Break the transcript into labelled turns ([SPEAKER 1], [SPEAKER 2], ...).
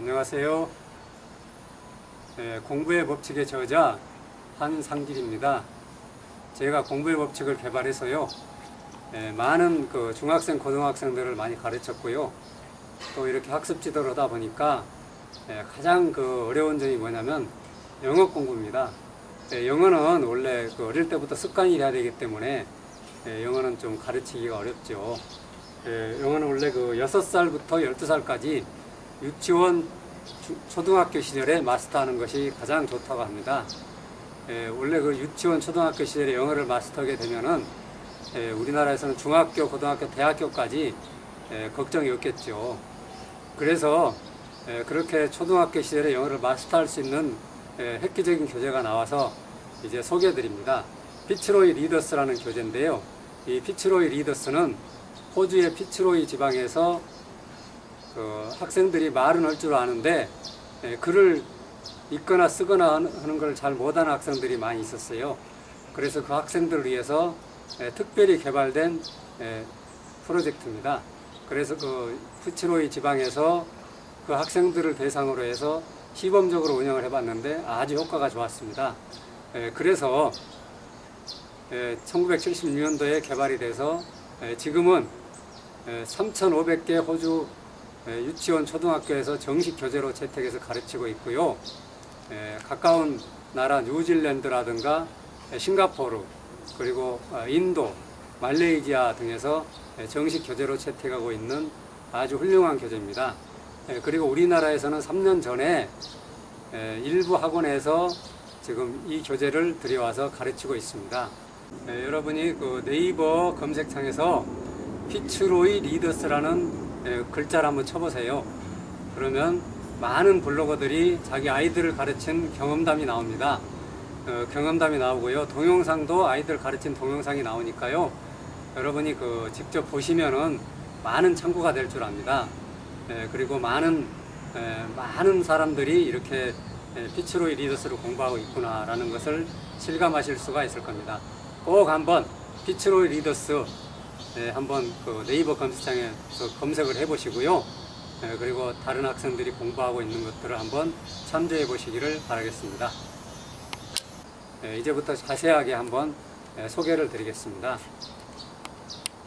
[SPEAKER 1] 안녕하세요. 예, 공부의 법칙의 저자 한상길입니다. 제가 공부의 법칙을 개발해서요. 예, 많은 그 중학생, 고등학생들을 많이 가르쳤고요. 또 이렇게 학습 지도를 하다 보니까 예, 가장 그 어려운 점이 뭐냐면 영어 공부입니다. 예, 영어는 원래 그 어릴 때부터 습관이 돼야 되기 때문에 예, 영어는 좀 가르치기가 어렵죠. 예, 영어는 원래 그 6살부터 12살까지 유치원, 주- 초등학교 시절에 마스터하는 것이 가장 좋다고 합니다. 예, 원래 그 유치원, 초등학교 시절에 영어를 마스터하게 되면은 예, 우리나라에서는 중학교, 고등학교, 대학교까지 예, 걱정이 없겠죠. 그래서 예, 그렇게 초등학교 시절에 영어를 마스터할 수 있는 예, 획기적인 교재가 나와서 이제 소개해드립니다. 피츠로이 리더스라는 교재인데요. 이 피츠로이 리더스는 호주의 피츠로이 지방에서 그 학생들이 말은 할 줄 아는데 예, 글을 읽거나 쓰거나 하는 걸 잘 못하는 학생들이 많이 있었어요. 그래서 그 학생들을 위해서 예, 특별히 개발된 예, 프로젝트입니다. 그래서 그 푸치로이 지방에서 그 학생들을 대상으로 해서 시범적으로 운영을 해봤는데 아주 효과가 좋았습니다. 예, 그래서 1976년도에 개발이 돼서 예, 지금은 3,500개 호주 예, 유치원 초등학교에서 정식 교재로 채택해서 가르치고 있고요. 예, 가까운 나라 뉴질랜드라든가 예, 싱가포르 그리고 어, 인도, 말레이시아 등에서 예, 정식 교재로 채택하고 있는 아주 훌륭한 교재입니다. 예, 그리고 우리나라에서는 3년 전에 예, 일부 학원에서 지금 이 교재를 들여와서 가르치고 있습니다. 예, 여러분이 그 네이버 검색창에서 피츠로이 리더스라는 예, 글자를 한번 쳐보세요. 그러면 많은 블로거들이 자기 아이들을 가르친 경험담이 나옵니다. 어, 경험담이 나오고요. 동영상도 아이들 가르친 동영상이 나오니까요. 여러분이 그 직접 보시면은 많은 참고가 될 줄 압니다. 예, 그리고 많은 에, 많은 사람들이 이렇게 에, 피츠로이 리더스를 공부하고 있구나라는 것을 실감하실 수가 있을 겁니다. 꼭 한번 피츠로이 리더스 에, 한번 그 네이버 검색창에서 검색을 해보시고요. 에, 그리고 다른 학생들이 공부하고 있는 것들을 한번 참조해 보시기를 바라겠습니다. 에, 이제부터 자세하게 한번 에, 소개를 드리겠습니다.